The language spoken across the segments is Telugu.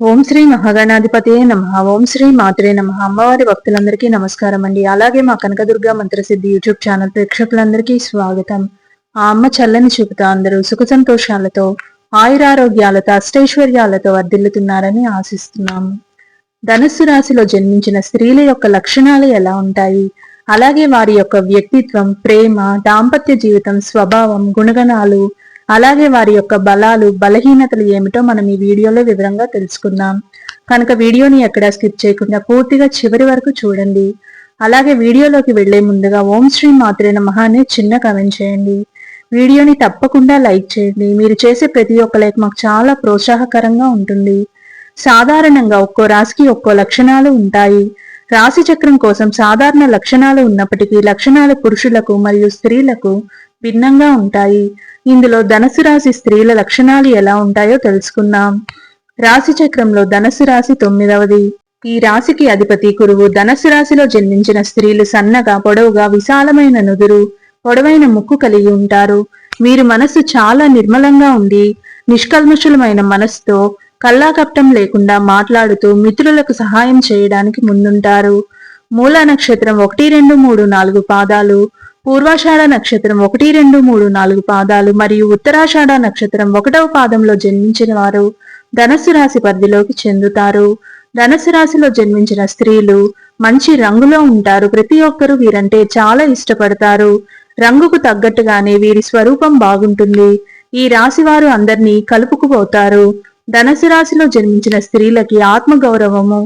ఓం శ్రీ మహాగణాధిపతి నమ. ఓం శ్రీ మాత్రే నమ. అమ్మవారి భక్తులందరికీ నమస్కారం అండి అలాగే మా కనకదుర్గ మంత్రసిద్ధి యూట్యూబ్ ఛానల్ ప్రేక్షకులందరికీ స్వాగతం. ఆ అమ్మ చల్లని చూపుతా అందరూ సుఖ సంతోషాలతో ఆయురారోగ్యాలతో అష్టైశ్వర్యాలతో వర్ధిల్లుతున్నారని ఆశిస్తున్నాము. ధనుస్సు రాశిలో జన్మించిన స్త్రీల యొక్క లక్షణాలు ఎలా ఉంటాయి? అలాగే వారి యొక్క వ్యక్తిత్వం ప్రేమ దాంపత్య జీవితం స్వభావం గుణగణాలు అలాగే వారి యొక్క బలాలు బలహీనతలు ఏమిటో మనం ఈ వీడియోలో వివరంగా తెలుసుకుందాం. కనుక వీడియోని ఎక్కడ స్కిప్ చేయకుండా పూర్తిగా చివరి వరకు చూడండి. అలాగే వీడియోలోకి వెళ్ళే ముందుగా ఓం శ్రీ మాత్రే నమః అనే చిన్న కమెంట్ చేయండి. వీడియోని తప్పకుండా లైక్ చేయండి. మీరు చేసే ప్రతి ఒక్క లైక్ మాకు చాలా ప్రోత్సాహకరంగా ఉంటుంది. సాధారణంగా ఒక్కో రాశికి ఒక్కో లక్షణాలు ఉంటాయి. రాశి చక్రం కోసం సాధారణ లక్షణాలు ఉన్నప్పటికీ లక్షణాలు పురుషులకు మరియు స్త్రీలకు భిన్నంగా ఉంటాయి. ఇందులో ధనసు రాశి స్త్రీల లక్షణాలు ఎలా ఉంటాయో తెలుసుకుందాం. రాశి చక్రంలో ధనసు రాశి తొమ్మిదవది. ఈ రాశికి అధిపతి కురువు ధనసు రాశిలో జన్మించిన స్త్రీలు సన్నగా పొడవుగా విశాలమైన నుదురు పొడవైన ముక్కు కలిగి ఉంటారు. వీరి మనస్సు చాలా నిర్మలంగా ఉండి నిష్కల్మషులమైన మనస్సుతో కల్లాకప్టం లేకుండా మాట్లాడుతూ మిత్రులకు సహాయం చేయడానికి ముందుంటారు. మూల నక్షత్రం ఒకటి రెండు మూడు నాలుగు పాదాలు పూర్వాషాఢ నక్షత్రం ఒకటి రెండు మూడు నాలుగు పాదాలు మరియు ఉత్తరాషాఢ నక్షత్రం ఒకటవ పాదంలో జన్మించిన వారు ధనస్సు రాశి పరిధిలోకి చెందుతారు. ధనస్సు రాశిలో జన్మించిన స్త్రీలు మంచి రంగులో ఉంటారు. ప్రతి ఒక్కరూ వీరంటే చాలా ఇష్టపడతారు. రంగుకు తగ్గట్టుగానే వీరి స్వరూపం బాగుంటుంది. ఈ రాశి వారు అందరినీ కలుపుకుపోతారు. ధనసు రాశిలో జన్మించిన స్త్రీలకి ఆత్మగౌరవము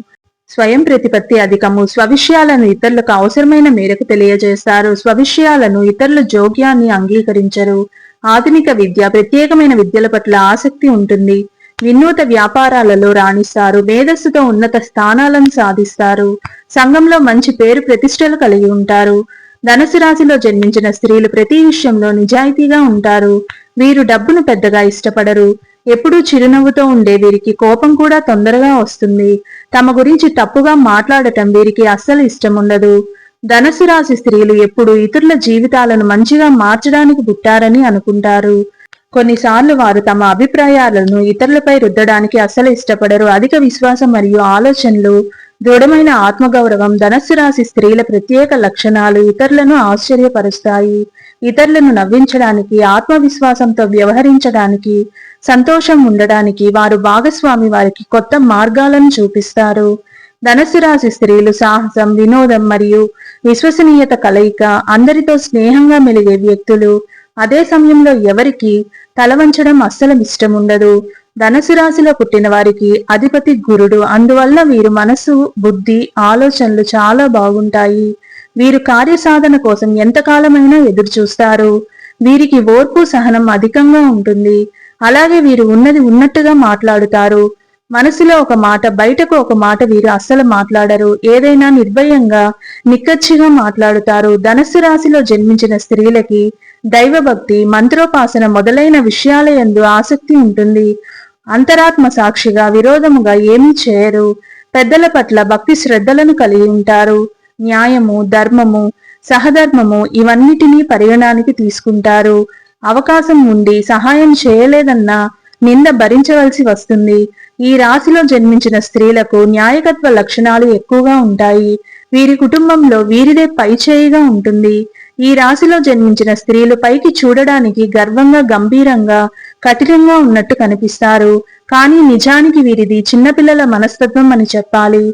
స్వయం ప్రతిపత్తి అధికము. స్వవిషయాలను ఇతరులకు అవసరమైన మేరకు తెలియజేస్తారు. స్వవిషయాలను ఇతరుల జోగ్యాన్ని అంగీకరించరు. ఆధునిక విద్య ప్రత్యేకమైన విద్యల పట్ల ఆసక్తి ఉంటుంది. వినూత వ్యాపారాలలో రాణిస్తారు. మేధస్సుతో ఉన్నత స్థానాలను సాధిస్తారు. సంఘంలో మంచి పేరు ప్రతిష్టలు కలిగి ఉంటారు. ధనుసు రాశిలో జన్మించిన స్త్రీలు ప్రతి విషయంలో నిజాయితీగా ఉంటారు. వీరు డబ్బును పెద్దగా ఇష్టపడరు. ఎప్పుడూ చిరునవ్వుతో ఉండే వీరికి కోపం కూడా తొందరగా వస్తుంది. తమ గురించి తప్పుగా మాట్లాడటం వీరికి అస్సలు ఇష్టం ఉండదు ధనసు రాశి స్త్రీలు ఎప్పుడు ఇతరుల జీవితాలను మంచిగా మార్చడానికి పుట్టారని అనుకుంటారు. కొన్నిసార్లు వారు తమ అభిప్రాయాలను ఇతరులపై రుద్దడానికి అస్సలు ఇష్టపడరు. అధిక విశ్వాసం మరియు ఆలోచనలు దృఢమైన ఆత్మగౌరవం ధనస్సు రాశి స్త్రీల ప్రత్యేక లక్షణాలు ఇతరులను ఆశ్చర్యపరుస్తాయి. ఇతరులను నవ్వించడానికి ఆత్మవిశ్వాసంతో వ్యవహరించడానికి సంతోషం ఉండడానికి వారు భాగస్వామి వారికి కొత్త మార్గాలను చూపిస్తారు. ధనస్సు రాశి స్త్రీలు సాహసం వినోదం మరియు విశ్వసనీయత కలయిక అందరితో స్నేహంగా మెలిగే వ్యక్తులు. అదే సమయంలో ఎవరికి తలవంచడం అస్సలు ఇష్టం ఉండదు. ధనసు రాశిలో పుట్టిన వారికి అధిపతి గురుడు. అందువల్ల వీరు మనసు బుద్ధి ఆలోచనలు చాలా బాగుంటాయి. వీరు కార్యసాధన కోసం ఎంతకాలమైనా ఎదురు చూస్తారు వీరికి ఓర్పు సహనం అధికంగా ఉంటుంది. అలాగే వీరు ఉన్నది ఉన్నట్టుగా మాట్లాడుతారు. మనసులో ఒక మాట బయటకు ఒక మాట వీరు అస్సలు మాట్లాడరు. ఏదైనా నిర్భయంగా నిక్కచ్చిగా మాట్లాడుతారు. ధనస్సు రాశిలో జన్మించిన స్త్రీలకి దైవభక్తి మంత్రోపాసన మొదలైన విషయాల ఎందు ఆసక్తి ఉంటుంది. అంతరాత్మ సాక్షిగా విరోధముగా ఏమీ చేయరు. పెద్దల పట్ల భక్తి శ్రద్ధలను కలిగి ఉంటారు. న్యాయము ధర్మము సహధర్మము ఇవన్నిటినీ పరిగణానికి తీసుకుంటారు. అవకాశం ఉండి సహాయం చేయలేదన్నా నింద భరించవలసి వస్తుంది. ఈ రాశిలో జన్మించిన స్త్రీలకు న్యాయకత్వ లక్షణాలు ఎక్కువగా ఉంటాయి. వీరి కుటుంబంలో వీరిదే పైచేయిగా ఉంటుంది. ఈ రాశిలో జన్మించిన స్త్రీలు పైకి చూడడానికి గర్వంగా గంభీరంగా కఠినంగా ఉన్నట్టు కనిపిస్తారు. కానీ నిజానికి వీరిది చిన్నపిల్లల మనస్తత్వం అని చెప్పాలి.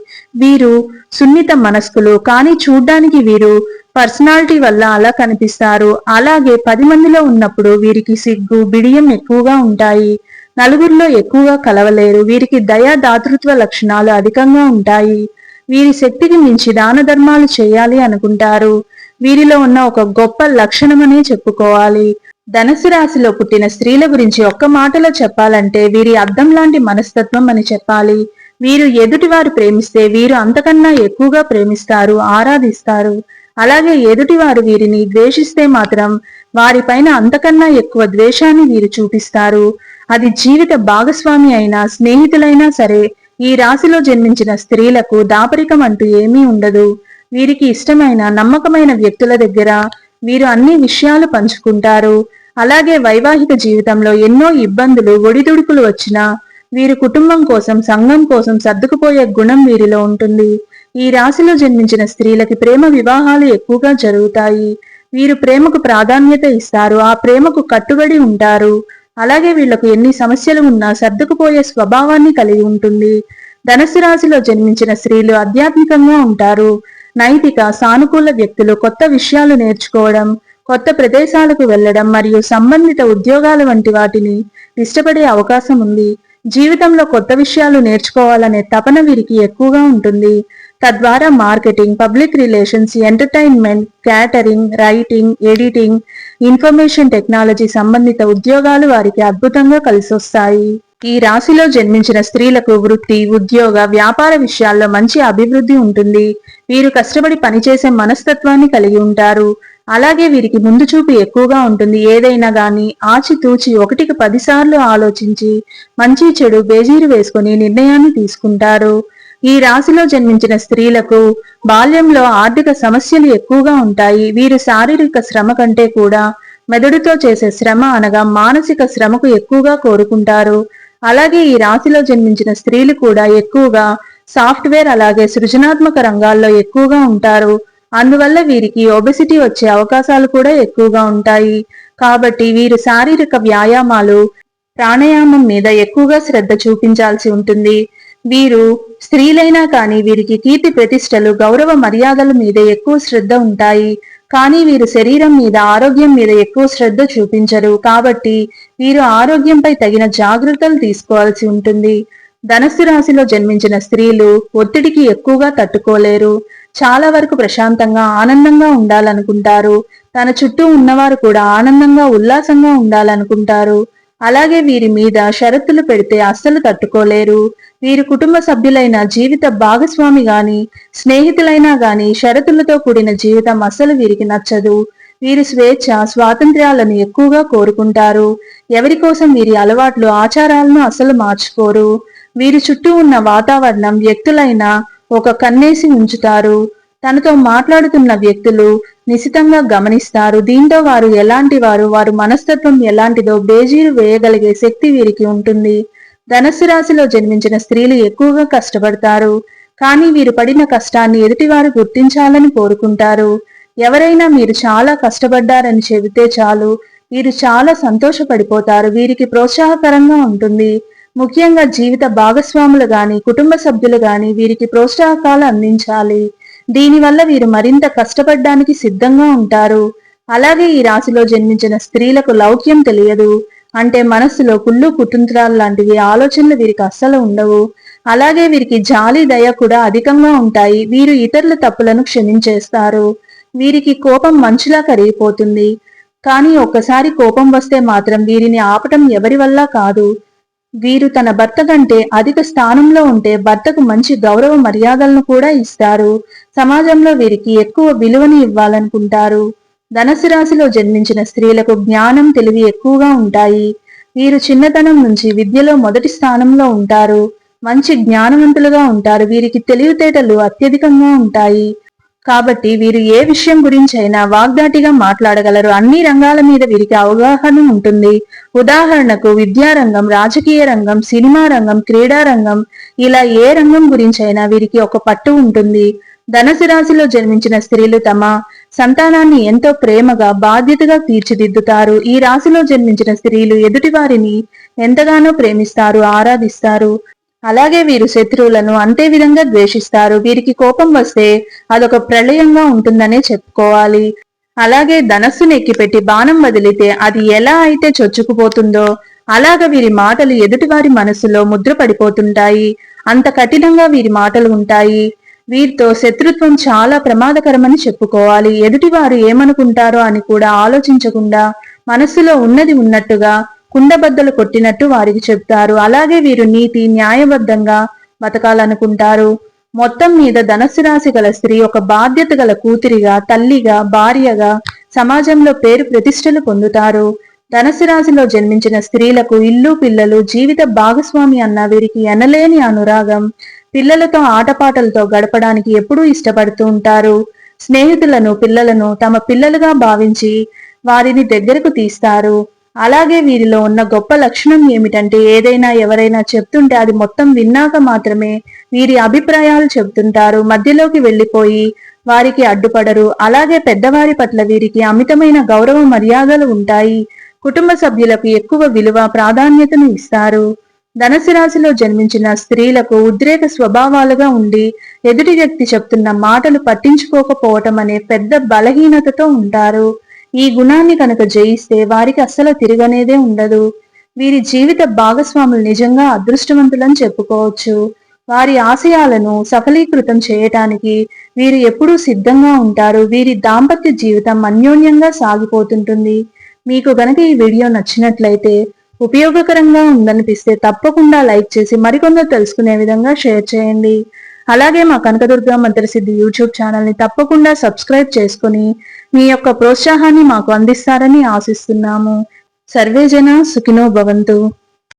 వీరు సున్నిత మనస్కులు కానీ చూడ్డానికి వీరు పర్సనాలిటీ వల్ల అలా కనిపిస్తారు. అలాగే పది మందిలో ఉన్నప్పుడు వీరికి సిగ్గు బిడియం ఎక్కువగా ఉంటాయి. నలుగురిలో ఎక్కువగా కలవలేరు. వీరికి దయా దాతృత్వ లక్షణాలు అధికంగా ఉంటాయి. వీరి శక్తికి మించి దాన ధర్మాలు చేయాలి అనుకుంటారు. వీరిలో ఉన్న ఒక గొప్ప లక్షణమనే చెప్పుకోవాలి. ధనుసు రాశిలో పుట్టిన స్త్రీల గురించి ఒక్క మాటలో చెప్పాలంటే వీరి అద్దం లాంటి మనస్తత్వం అని చెప్పాలి. వీరు ఎదుటివారు ప్రేమిస్తే వీరు అంతకన్నా ఎక్కువగా ప్రేమిస్తారు ఆరాధిస్తారు. అలాగే ఎదుటివారు వీరిని ద్వేషిస్తే మాత్రం వారిపైన అంతకన్నా ఎక్కువ ద్వేషాన్ని వీరు చూపిస్తారు. అది జీవిత భాగస్వామి అయినా స్నేహితులైనా సరే ఈ రాశిలో జన్మించిన స్త్రీలకు దాపరికం అంటూ ఏమీ ఉండదు. వీరికి ఇష్టమైన నమ్మకమైన వ్యక్తుల దగ్గర వీరు అన్ని విషయాలు పంచుకుంటారు. అలాగే వైవాహిక జీవితంలో ఎన్నో ఇబ్బందులు ఒడిదుడుకులు వచ్చినా వీరి కుటుంబం కోసం సంఘం కోసం సర్దుకుపోయే గుణం వీరిలో ఉంటుంది. ఈ రాశిలో జన్మించిన స్త్రీలకి ప్రేమ వివాహాలు ఎక్కువగా జరుగుతాయి. వీరు ప్రేమకు ప్రాధాన్యత ఇస్తారు ఆ ప్రేమకు కట్టుబడి ఉంటారు. అలాగే వీళ్ళకు ఎన్ని సమస్యలు ఉన్నా సర్దుకుపోయే స్వభావాన్ని కలిగి ఉంటుంది. ధనస్సు రాశిలో జన్మించిన స్త్రీలు ఆధ్యాత్మికంగా ఉంటారు. నైతిక సానుకూల వ్యక్తులు కొత్త విషయాలు నేర్చుకోవడం కొత్త ప్రదేశాలకు వెళ్ళడం మరియు సంబంధిత ఉద్యోగాల వంటి వాటిని ఇష్టపడే అవకాశం ఉంది. జీవితంలో కొత్త విషయాలు నేర్చుకోవాలనే తపన వీరికి ఎక్కువగా ఉంటుంది. తద్వారా marketing public relations entertainment catering writing editing information technology సంబంధిత ఉద్యోగాలు వారికి అద్భుతంగా కలిసొస్తాయి. ఈ రాశిలో జన్మించిన స్త్రీలకు వృత్తి ఉద్యోగ వ్యాపార విషయాల్లో మంచి అభివృద్ధి ఉంటుంది. వీరు కష్టపడి పనిచేసే మనస్తత్వాన్ని కలిగి ఉంటారు. అలాగే వీరికి ముందు చూపు ఎక్కువగా ఉంటుంది. ఏదైనా గాని ఆచితూచి ఒకటికి పదిసార్లు ఆలోచించి మంచి చెడు బేజీరు వేసుకుని నిర్ణయాన్ని తీసుకుంటారు. ఈ రాశిలో జన్మించిన స్త్రీలకు బాల్యంలో ఆర్థిక సమస్యలు ఎక్కువగా ఉంటాయి. వీరు శారీరక శ్రమ కంటే కూడా మెదడుతో చేసే శ్రమ అనగా మానసిక శ్రమకు ఎక్కువగా కోరుకుంటారు. అలాగే ఈ రాశిలో జన్మించిన స్త్రీలు కూడా ఎక్కువగా సాఫ్ట్వేర్ అలాగే సృజనాత్మక రంగాల్లో ఎక్కువగా ఉంటారు. అందువల్ల వీరికి ఒబెసిటీ వచ్చే అవకాశాలు కూడా ఎక్కువగా ఉంటాయి. కాబట్టి వీరు శారీరక వ్యాయామాలు ప్రాణాయామం మీద ఎక్కువగా శ్రద్ధ చూపించాల్సి ఉంటుంది. వీరు స్త్రీలైనా కానీ వీరికి కీర్తి ప్రతిష్టలు గౌరవ మర్యాదల మీద ఎక్కువ శ్రద్ధ ఉంటాయి. కానీ వీరు శరీరం మీద ఆరోగ్యం మీద ఎక్కువ శ్రద్ధ చూపించరు. కాబట్టి వీరు ఆరోగ్యంపై తగిన జాగ్రత్తలు తీసుకోవాల్సి ఉంటుంది. ధనస్సు రాశిలో జన్మించిన స్త్రీలు ఒత్తిడికి ఎక్కువగా తట్టుకోలేరు. చాలా వరకు ప్రశాంతంగా ఆనందంగా ఉండాలనుకుంటారు. తన చుట్టూ ఉన్నవారు కూడా ఆనందంగా ఉల్లాసంగా ఉండాలనుకుంటారు. అలాగే వీరి మీద షరతులు పెడితే అస్సలు తట్టుకోలేరు. వీరి కుటుంబ సభ్యులైన జీవిత భాగస్వామి గాని స్నేహితులైనా గాని షరతులతో కూడిన జీవితం అస్సలు వీరికి నచ్చదు. వీరి స్వేచ్ఛ స్వాతంత్ర్యాలను ఎక్కువగా కోరుకుంటారు. ఎవరి కోసం వీరి అలవాట్లు ఆచారాలను అసలు మార్చుకోరు. వీరి చుట్టూ ఉన్న వాతావరణం వ్యక్తులైన ఒక కన్నేసి ఉంచుతారు. తనతో మాట్లాడుతున్న వ్యక్తులు నిశితంగా గమనిస్తారు. దీంతో వారు ఎలాంటి వారు వారు మనస్తత్వం ఎలాంటిదో బేజీలు వేయగలిగే శక్తి వీరికి ఉంటుంది. ధనస్సు రాశిలో జన్మించిన స్త్రీలు ఎక్కువగా కష్టపడతారు. కానీ వీరు పడిన కష్టాన్ని ఎదుటివారు గుర్తించాలని కోరుకుంటారు. ఎవరైనా మీరు చాలా కష్టపడ్డారని చెబితే చాలు. వీరు చాలా సంతోషపడిపోతారు. వీరికి ప్రోత్సాహకరంగా ఉంటుంది. ముఖ్యంగా జీవిత భాగస్వాములు గాని కుటుంబ సభ్యులు గాని వీరికి ప్రోత్సాహకాలు అందించాలి. దీనివల్ల వీరు మరింత కష్టపడడానికి సిద్ధంగా ఉంటారు. అలాగే ఈ రాశిలో జన్మించిన స్త్రీలకు లౌక్యం తెలియదు. అంటే మనస్సులో కుళ్ళు కుటుంత్రాలు లాంటివి ఆలోచనలు వీరికి అస్సలు ఉండవు. అలాగే వీరికి జాలి దయ కూడా అధికంగా ఉంటాయి. వీరు ఇతరుల తప్పులను క్షమించేస్తారు. వీరికి కోపం మంచులా కరిగిపోతుంది. కానీ ఒక్కసారి కోపం వస్తే మాత్రం వీరిని ఆపటం ఎవరి వల్ల కాదు. వీరు తన భర్త కంటే అధిక స్థానంలో ఉంటే భర్తకు మంచి గౌరవ మర్యాదలను కూడా ఇస్తారు. సమాజంలో వీరికి ఎక్కువ విలువని ఇవ్వాలనుకుంటారు. ధనసు రాశిలో జన్మించిన స్త్రీలకు జ్ఞానం తెలివి ఎక్కువగా ఉంటాయి. వీరు చిన్నతనం నుంచి విద్యలో మొదటి స్థానంలో ఉంటారు. మంచి జ్ఞానవంతులుగా ఉంటారు. వీరికి తెలివితేటలు అత్యధికంగా ఉంటాయి. కాబట్టి వీరు ఏ విషయం గురించి వాగ్దాటిగా మాట్లాడగలరు. అన్ని రంగాల మీద వీరికి అవగాహన ఉంటుంది. ఉదాహరణకు విద్యారంగం రాజకీయ రంగం సినిమా రంగం క్రీడా రంగం ఇలా ఏ రంగం గురించైనా వీరికి ఒక పట్టు ఉంటుంది. ధనసు రాశిలో జన్మించిన స్త్రీలు తమ సంతానాన్ని ఎంతో ప్రేమగా బాధ్యతగా తీర్చిదిద్దుతారు. ఈ రాశిలో జన్మించిన స్త్రీలు ఎదుటి వారిని ఎంతగానో ప్రేమిస్తారు ఆరాధిస్తారు. అలాగే వీరు శత్రువులను అంతే విధంగా ద్వేషిస్తారు. వీరికి కోపం వస్తే అదొక ప్రళయంగా ఉంటుందనే చెప్పుకోవాలి. అలాగే ధనస్సును ఎక్కిపెట్టి బాణం వదిలితే అది ఎలా అయితే చొచ్చుకుపోతుందో అలాగ వీరి మాటలు ఎదుటివారి మనసులో ముద్ర పడిపోతుంటాయి. అంత కఠినంగా వీరి మాటలు ఉంటాయి. వీరితో శత్రుత్వం చాలా ప్రమాదకరమని చెప్పుకోవాలి. ఎదుటివారు ఏమనుకుంటారో అని కూడా ఆలోచించకుండా మనస్సులో ఉన్నది ఉన్నట్టుగా కుండబద్దలు కొట్టినట్టు వారికి చెప్తారు. అలాగే వీరు నీతి న్యాయబద్ధంగా బతకాలనుకుంటారు. మొత్తం మీద ధనస్సు రాశి గల స్త్రీ ఒక బాధ్యత గల కూతురిగా తల్లిగా భార్యగా సమాజంలో పేరు ప్రతిష్టలు పొందుతారు. ధనస్సు రాశిలో జన్మించిన స్త్రీలకు ఇల్లు పిల్లలు జీవిత భాగస్వామి అన్న వీరికి ఎనలేని అనురాగం. పిల్లలతో ఆటపాటలతో గడపడానికి ఎప్పుడూ ఇష్టపడుతూ ఉంటారు. స్నేహితులను పిల్లలను తమ పిల్లలుగా భావించి వారిని దగ్గరకు తీస్తారు. అలాగే వీరిలో ఉన్న గొప్ప లక్షణం ఏమిటంటే ఏదైనా ఎవరైనా చెప్తుంటే అది మొత్తం విన్నాక మాత్రమే వీరి అభిప్రాయాలు చెబుతుంటారు మధ్యలోకి వెళ్ళిపోయి వారికి అడ్డుపడరు. అలాగే పెద్దవారి పట్ల వీరికి అమితమైన గౌరవ మర్యాదలు ఉంటాయి. కుటుంబ సభ్యులకు ఎక్కువ విలువ ప్రాధాన్యతను ఇస్తారు. ధనసు రాశిలో జన్మించిన స్త్రీలకు ఉద్రేక స్వభావాలుగా ఉండి ఎదుటి వ్యక్తి చెప్తున్న మాటలు పట్టించుకోకపోవటం అనే పెద్ద బలహీనతతో ఉంటారు. ఈ గుణాన్ని కనుక జయిస్తే వారికి అస్సలు తిరగనేదే ఉండదు. వీరి జీవిత భాగస్వాములు నిజంగా అదృష్టవంతులని చెప్పుకోవచ్చు. వారి ఆశయాలను సఫలీకృతం చేయటానికి వీరు ఎప్పుడూ సిద్ధంగా ఉంటారు. వీరి దాంపత్య జీవితం అన్యోన్యంగా సాగిపోతుంటుంది. మీకు గనక ఈ వీడియో నచ్చినట్లయితే ఉపయోగకరంగా ఉందనిపిస్తే తప్పకుండా లైక్ చేసి మరికొందరు తెలుసుకునే విధంగా షేర్ చేయండి. అలాగే మా కనకదుర్గ మంత్రసిద్ధి యూట్యూబ్ ఛానల్ని తప్పకుండా సబ్స్క్రైబ్ చేసుకుని మీ యొక్క ప్రోత్సాహాన్ని మాకు అందిస్తారని ఆశిస్తున్నాము. సర్వేజన సుఖినో భవంతు.